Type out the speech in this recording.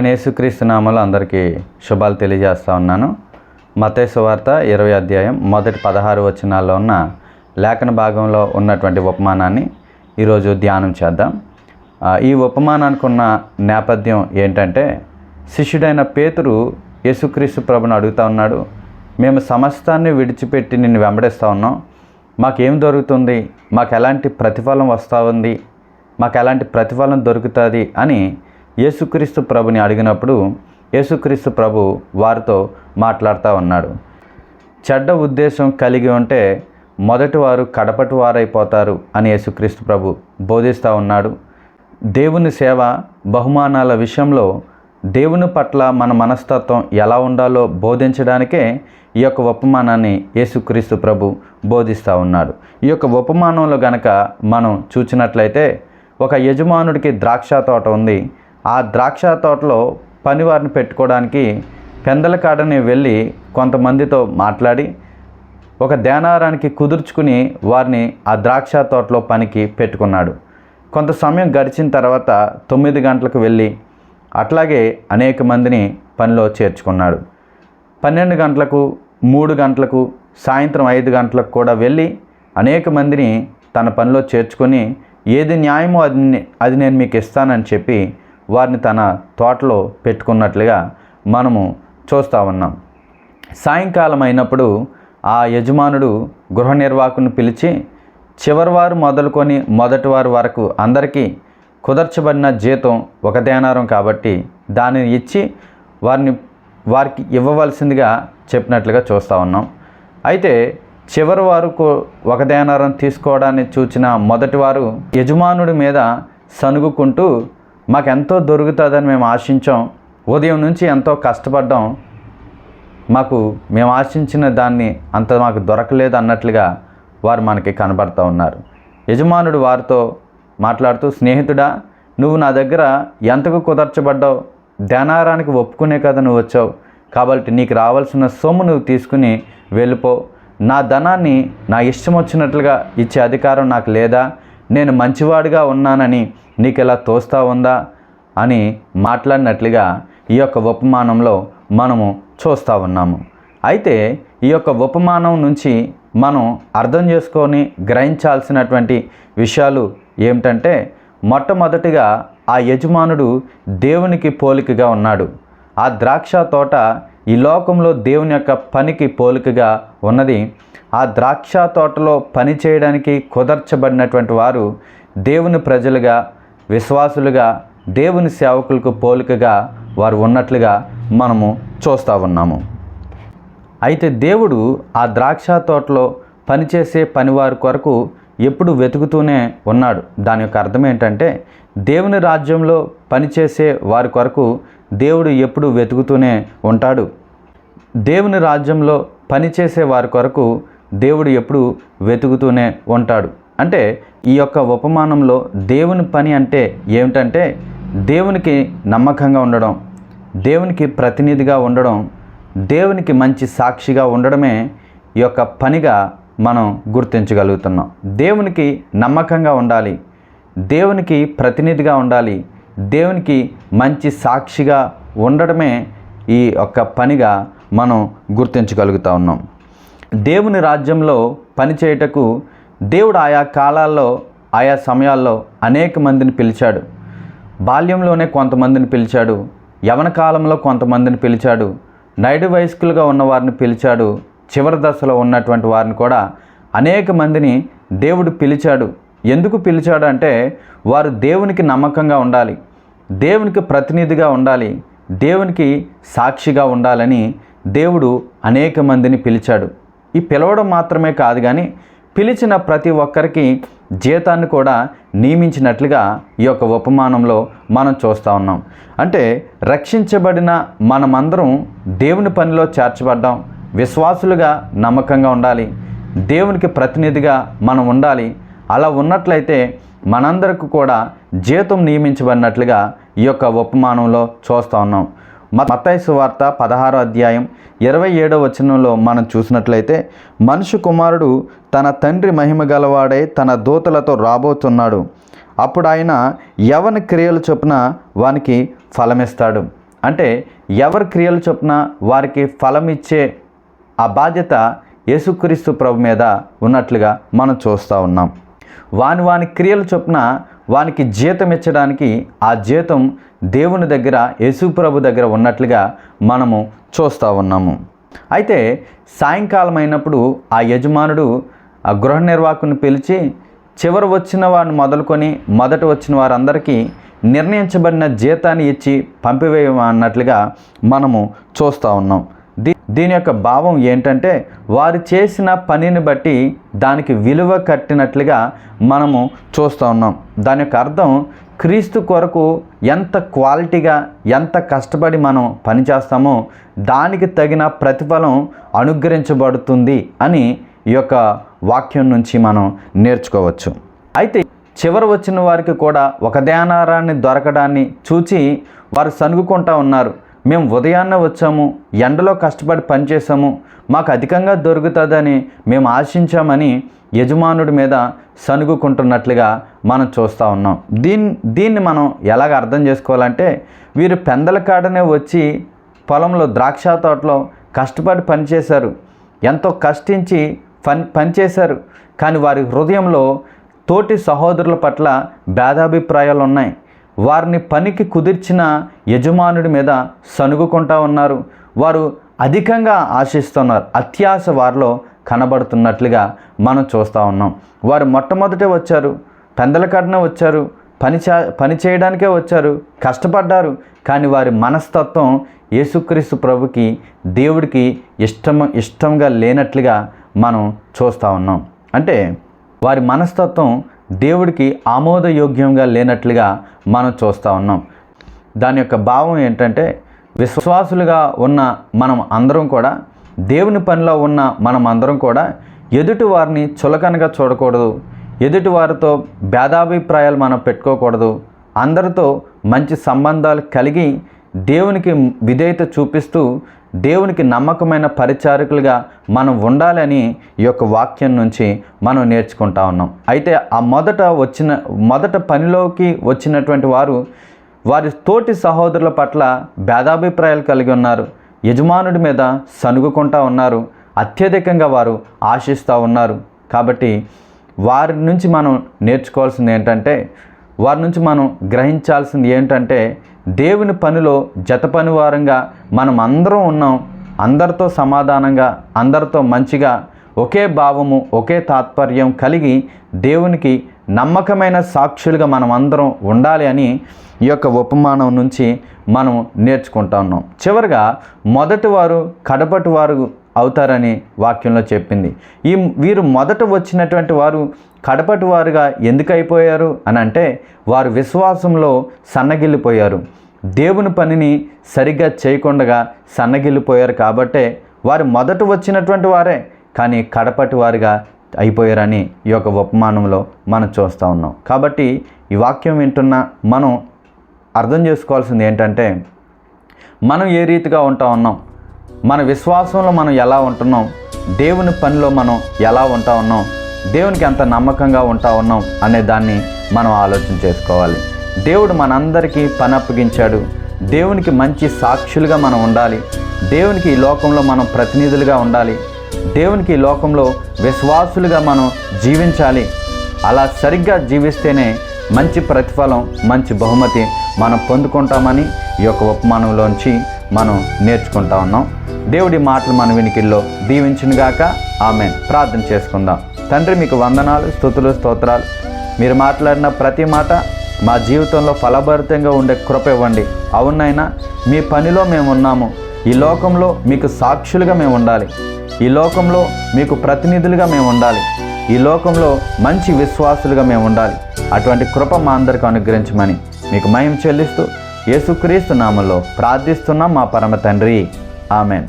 ప్రభు యేసుక్రీస్తు నామలు అందరికీ శుభాలు తెలియజేస్తా ఉన్నాను. మతేసు వార్త ఇరవై అధ్యాయం మొదటి పదహారు వచనాల్లో ఉన్న లేఖన భాగంలో ఉన్నటువంటి ఉపమానాన్ని ఈరోజు ధ్యానం చేద్దాం. ఈ ఉపమానానికి ఉన్న నేపథ్యం ఏంటంటే శిష్యుడైన పేతురు యేసుక్రీస్తు ప్రభుని అడుగుతా ఉన్నాడు మేము సమస్తాన్ని విడిచిపెట్టి నిన్ను వెంబడిస్తూ ఉన్నాం. మాకేం దొరుకుతుంది? మాకు ఎలాంటి ప్రతిఫలం వస్తూ ఉంది? మాకు ఎలాంటి ప్రతిఫలం దొరుకుతుంది? అని యేసుక్రీస్తు ప్రభుని అడిగినప్పుడు యేసుక్రీస్తు ప్రభు వారితో మాట్లాడుతూ ఉన్నాడు. చెడ్డ ఉద్దేశం కలిగి ఉంటే మొదటి వారు కడపటి వారైపోతారు అని యేసుక్రీస్తు ప్రభు బోధిస్తూ ఉన్నాడు. దేవుని సేవ బహుమానాల విషయంలో దేవుని పట్ల మన మనస్తత్వం ఎలా ఉండాలో బోధించడానికే ఈ యొక్క ఉపమానాన్ని యేసుక్రీస్తు ప్రభు బోధిస్తూ ఉన్నాడు. ఈ యొక్క ఉపమానంలో గనక మనం చూచినట్లయితే ఒక యజమానుడికి ద్రాక్ష తోట ఉంది. ఆ ద్రాక్ష తోటలో పనివారిని పెట్టుకోవడానికి పెందలకాడని వెళ్ళి కొంతమందితో మాట్లాడి ఒక దేనారానికి కుదుర్చుకుని వారిని ఆ ద్రాక్ష తోటలో పనికి పెట్టుకున్నాడు. కొంత సమయం గడిచిన తర్వాత తొమ్మిది గంటలకు వెళ్ళి అట్లాగే అనేక మందిని పనిలో చేర్చుకున్నాడు. పన్నెండు గంటలకు మూడు గంటలకు సాయంత్రం ఐదు గంటలకు కూడా వెళ్ళి అనేక మందిని తన పనిలో చేర్చుకొని ఏది న్యాయమో అది అది నేను మీకు ఇస్తానని చెప్పి వారిని తన తోటలో పెట్టుకున్నట్లుగా మనము చూస్తూ ఉన్నాం. సాయంకాలం అయినప్పుడు ఆ యజమానుడు గృహ నిర్వాహకుని పిలిచి చివరి వారు మొదలుకొని మొదటివారు వరకు అందరికీ కుదర్చబడిన జీతం ఒక దేనారం కాబట్టి దానిని ఇచ్చి వారిని వారికి ఇవ్వవలసిందిగా చెప్పినట్లుగా చూస్తూ ఉన్నాం. అయితే చివరి వారు ఒక దేనారం తీసుకోవడాన్ని చూచిన మొదటి వారు యజమానుడి మీద సనుగుకుంటూ మాకెంతో దొరుకుతుందని మేము ఆశించాం. ఉదయం నుంచి ఎంతో కష్టపడ్డాం. మాకు మేము ఆశించిన దాన్ని అంత మాకు దొరకలేదు అన్నట్లుగా వారు మనకి కనబడుతూ ఉన్నారు. యజమానుడు వారితో మాట్లాడుతూ స్నేహితుడా నువ్వు నా దగ్గర ఎంతకు కుదర్చబడ్డావు? ధనారానికి ఒప్పుకునే కదా నువ్వు వచ్చావు. కాబట్టి నీకు రావాల్సిన సొమ్ము నువ్వు తీసుకుని వెళ్ళిపో. నా ధనాన్ని నా ఇష్టం వచ్చినట్లుగా ఇచ్చే అధికారం నాకు లేదా. నేను మంచివాడిగా ఉన్నానని నీకు ఇలా తోస్తా ఉందా అని మాట్లాడినట్లుగా ఈ యొక్క ఉపమానంలో మనము చూస్తూ ఉన్నాము. అయితే ఈ యొక్క ఉపమానం నుంచి మనం అర్థం చేసుకొని గ్రహించాల్సినటువంటి విషయాలు ఏమిటంటే మొట్టమొదటిగా ఆ యజమానుడు దేవునికి పోలికగా ఉన్నాడు. ఆ ద్రాక్ష తోట ఈ లోకంలో దేవుని యొక్క పనికి పోలికగా ఉన్నది. ఆ ద్రాక్ష తోటలో పని చేయడానికి కుదర్చబడినటువంటి వారు దేవుని ప్రజలుగా విశ్వాసులుగా దేవుని సేవకులకు పోలికగా వారు ఉన్నట్లుగా మనము చూస్తూ ఉన్నాము. అయితే దేవుడు ఆ ద్రాక్ష తోటలో పనిచేసే పనివారి కొరకు ఎప్పుడు వెతుకుతూనే ఉన్నాడు. దాని యొక్క అర్థం ఏంటంటే దేవుని రాజ్యంలో పనిచేసే వారి కొరకు దేవుడు ఎప్పుడు వెతుకుతూనే ఉంటాడు. దేవుని రాజ్యంలో పనిచేసే వారి కొరకు దేవుడు ఎప్పుడు వెతుకుతూనే ఉంటాడు. అంటే ఈ యొక్క ఉపమానంలో దేవుని పని అంటే ఏమిటంటే దేవునికి నమ్మకంగా ఉండడం దేవునికి ప్రతినిధిగా ఉండడం దేవునికి మంచి సాక్షిగా ఉండడమే ఈ యొక్క పనిగా మనం గుర్తించగలుగుతున్నాం. దేవునికి నమ్మకంగా ఉండాలి దేవునికి ప్రతినిధిగా ఉండాలి దేవునికి మంచి సాక్షిగా ఉండడమే ఈ యొక్క పనిగా మనం గుర్తించగలుగుతా ఉన్నాం. దేవుని రాజ్యంలో పనిచేయటకు దేవుడు ఆయా కాలాల్లో ఆయా సమయాల్లో అనేక మందిని పిలిచాడు. బాల్యంలోనే కొంతమందిని పిలిచాడు. యవన కాలంలో కొంతమందిని పిలిచాడు. నైడు వయస్కులుగా ఉన్న వారిని పిలిచాడు. చివరి దశలో ఉన్నటువంటి వారిని కూడా అనేక మందిని దేవుడు పిలిచాడు. ఎందుకు పిలిచాడు అంటే వారు దేవునికి నమ్మకంగా ఉండాలి. దేవునికి ప్రతినిధిగా ఉండాలి. దేవునికి సాక్షిగా ఉండాలని దేవుడు అనేక మందిని పిలిచాడు. ఈ పిలవడం మాత్రమే కాదు కానీ పిలిచిన ప్రతి ఒక్కరికి జీతాన్ని కూడా నియమించినట్లుగా ఈ యొక్క ఉపమానంలో మనం చూస్తూ ఉన్నాం. అంటే రక్షించబడిన మనమందరం దేవుని పనిలో చేర్చబడ్డాం. విశ్వాసులుగా నమ్మకంగా ఉండాలి. దేవునికి ప్రతినిధిగా మనం ఉండాలి. అలా ఉన్నట్లయితే మనందరికి కూడా జీతం నియమించబడినట్లుగా ఈ యొక్క ఉపమానంలో చూస్తూ ఉన్నాం. మత్తయి సువార్త పదహారో అధ్యాయం ఇరవై ఏడో వచనంలో మనం చూసినట్లయితే మనుషు కుమారుడు తన తండ్రి మహిమ గలవాడే తన దూతలతో రాబోతున్నాడు. అప్పుడు ఆయన యవని క్రియలు చొప్పున వానికి ఫలమిస్తాడు? అంటే ఎవరి క్రియలు చొప్పున వారికి ఫలం ఇచ్చే ఆ బాధ్యత యేసుక్రీస్తు ప్రభు మీద ఉన్నట్లుగా మనం చూస్తూ ఉన్నాం. వాని వాని క్రియలు చొప్పున వానికి జీతం ఇచ్చడానికి ఆ జీతం దేవుని దగ్గర యేసుప్రభు దగ్గర ఉన్నట్లుగా మనము చూస్తూ ఉన్నాము. అయితే సాయంకాలం అయినప్పుడు ఆ యజమానుడు ఆ గృహ నిర్వాహకుని పిలిచి చివరి వచ్చిన వారిని మొదలుకొని మొదట వచ్చిన వారందరికీ నిర్ణయించబడిన జీతాన్ని ఇచ్చి పంపివేయమన్నట్లుగా మనము చూస్తూ ఉన్నాం. దీని యొక్క భావం ఏంటంటే వారు చేసిన పనిని బట్టి దానికి విలువ కట్టినట్లుగా మనము చూస్తూ ఉన్నాం. దాని యొక్క అర్థం క్రీస్తు కొరకు ఎంత క్వాలిటీగా ఎంత కష్టపడి మనం పనిచేస్తామో దానికి తగిన ప్రతిఫలం అనుగ్రహించబడుతుంది అని ఈ యొక్క వాక్యం నుంచి మనం నేర్చుకోవచ్చు. అయితే చివరి వచ్చిన వారికి కూడా ఒక ధ్యానారాన్ని దొరకడాన్ని చూచి వారు సనుగుకుంటా ఉన్నారు. మేము ఉదయాన్నే వచ్చాము ఎండలో కష్టపడి పనిచేసాము మాకు అధికంగా దొరుకుతుందని మేము ఆశించామని యజమానుడి మీద సనుగుకుంటున్నట్లుగా మనం చూస్తూ ఉన్నాం. దీన్ని దీన్ని మనం ఎలాగ అర్థం చేసుకోవాలంటే వీరు పెందల కాడనే వచ్చి పొలంలో ద్రాక్ష తోటలో కష్టపడి పనిచేశారు. ఎంతో కష్టించి పని పనిచేశారు. కానీ వారి హృదయంలో తోటి సహోదరుల పట్ల భేదాభిప్రాయాలు ఉన్నాయి వారిని పనికి కుదిర్చిన యజమానుడి మీద సనుగుకుంటా ఉన్నారు. వారు అధికంగా ఆశిస్తున్నారు. అత్యాశ వారిలో కనబడుతున్నట్లుగా మనం చూస్తూ ఉన్నాం. వారు మొట్టమొదటే వచ్చారు. పెందల కడనే వచ్చారు. పని చే పని చేయడానికే వచ్చారు. కష్టపడ్డారు. కానీ వారి మనస్తత్వం యేసుక్రీస్తు ప్రభుకి దేవుడికి ఇష్టం ఇష్టంగా లేనట్లుగా మనం చూస్తూ ఉన్నాం. అంటే వారి మనస్తత్వం దేవుడికి ఆమోదయోగ్యంగా లేనట్లుగా మనం చూస్తూ ఉన్నాం. దాని యొక్క భావం ఏంటంటే విశ్వాసులుగా ఉన్న మనం అందరం కూడా దేవుని పనిలో ఉన్న మనం అందరం కూడా ఎదుటి వారిని చులకనగా చూడకూడదు. ఎదుటి వారితో భేదాభిప్రాయాలు మనం పెట్టుకోకూడదు. అందరితో మంచి సంబంధాలు కలిగి దేవునికి విధేయత చూపిస్తూ దేవునికి నమ్మకమైన పరిచారకులుగా మనం ఉండాలని ఈ యొక్క వాక్యం నుంచి మనం నేర్చుకుంటా ఉన్నాం. అయితే ఆ మొదట వచ్చిన మొదట పనిలోకి వచ్చినటువంటి వారు వారి తోటి సహోదరుల పట్ల భేదాభిప్రాయాలు కలిగి ఉన్నారు. యజమానుడి మీద సనుగుకుంటా ఉన్నారు. అత్యధికంగా వారు ఆశిస్తూ ఉన్నారు. కాబట్టి వారి నుంచి మనం నేర్చుకోవాల్సింది ఏంటంటే వారి నుంచి మనం గ్రహించాల్సింది ఏంటంటే దేవుని పనిలో జత పనివారంగా మనం అందరం ఉన్నాం. అందరితో సమాధానంగా అందరితో మంచిగా ఒకే భావము ఒకే తాత్పర్యం కలిగి దేవునికి నమ్మకమైన సాక్షులుగా మనం అందరం ఉండాలి అని ఈ యొక్క ఉపమానం నుంచి మనం నేర్చుకుంటా ఉన్నాం. చివరిగా మొదటి వారు కడపటి వారు అవుతారని వాక్యంలో చెప్పింది. ఈ వీరు మొదట వచ్చినటువంటి వారు కడపటి వారుగా ఎందుకు అయిపోయారు అని అంటే వారు విశ్వాసంలో సన్నగిల్లిపోయారు. దేవుని పనిని సరిగ్గా చేయకుండా సన్నగిల్లిపోయారు కాబట్టే వారు మొదట వచ్చినటువంటి వారే కానీ కడపటి వారుగా అయిపోయారని ఈ యొక్క ఉపమానంలో మనం చూస్తూ ఉన్నాం. కాబట్టి ఈ వాక్యం వింటున్న మనం అర్థం చేసుకోవాల్సింది ఏంటంటే మనం ఏ రీతిగా ఉంటా ఉన్నాం? మన విశ్వాసంలో మనం ఎలా ఉంటున్నాం? దేవుని పనిలో మనం ఎలా ఉంటా ఉన్నాం? దేవునికి ఎంత నమ్మకంగా ఉంటా ఉన్నాం అనే దాన్ని మనం ఆలోచన చేసుకోవాలి. దేవుడు మనందరికీ పని అప్పగించాడు. దేవునికి మంచి సాక్షులుగా మనం ఉండాలి. దేవునికి ఈ లోకంలో మనం ప్రతినిధులుగా ఉండాలి. దేవునికి ఈ లోకంలో విశ్వాసులుగా మనం జీవించాలి. అలా సరిగ్గా జీవిస్తేనే మంచి ప్రతిఫలం మంచి బహుమతి మనం పొందుకుంటామని ఈ యొక్క ఉపమానంలోంచి మనం నేర్చుకుంటా ఉన్నాం. దేవుడి మాటలు మన వినికిల్లో దీవించినగాక ఆమె ప్రార్థన చేసుకుందాం. తండ్రి మీకు వందనాలు స్థుతులు స్తోత్రాలు. మీరు మాట్లాడిన ప్రతి మాట మా జీవితంలో ఫలభరితంగా ఉండే కృప ఇవ్వండి. అవునైనా మీ పనిలో మేము ఉన్నాము. ఈ లోకంలో మీకు సాక్షులుగా మేము ఉండాలి. ఈ లోకంలో మీకు ప్రతినిధులుగా మేము ఉండాలి. ఈ లోకంలో మంచి విశ్వాసులుగా మేము ఉండాలి. అటువంటి కృప మా అందరికి అనుగ్రహించమని మీకు మయం చెల్లిస్తూ యేసుక్రీస్తు నామంలో ప్రార్థిస్తున్నాం మా పరమ తండ్రి. ఆమెన్.